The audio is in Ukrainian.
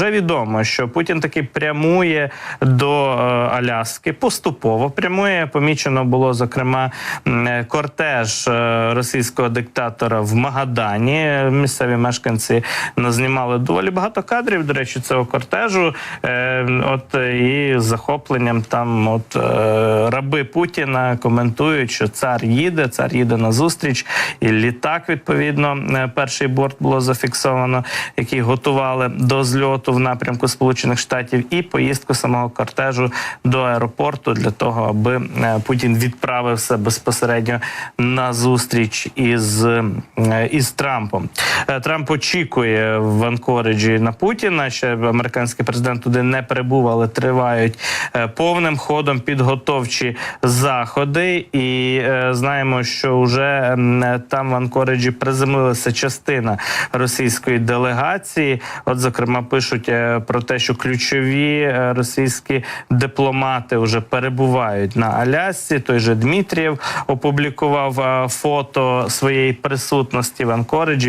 Вже відомо, що Путін таки прямує до е, Аляски, поступово прямує. Помічено було зокрема е, кортеж е, російського диктатора в Магадані. Місцеві мешканці назнімали доволі багато кадрів. До речі, цього кортежу. От і з захопленням там, от раби Путіна коментують, що цар їде, цар їде на зустріч, і літак відповідно перший борт було зафіксовано, який готували до зльоту в напрямку Сполучених Штатів, і поїздку самого кортежу до аеропорту для того, аби е, Путін відправився безпосередньо на зустріч із, е, із Трампом. Е, Трамп очікує в Анкориджі на Путіна. Ще американський президент туди не прибув, але тривають повним ходом підготовчі заходи. І знаємо, що вже там в Анкориджі приземлилася частина російської делегації. От, зокрема, пишуть е, про те, що ключові е, російські дипломати вже перебувають на Алясці. Той же Дмитрієв опублікував е, фото своєї присутності в Анкориджі.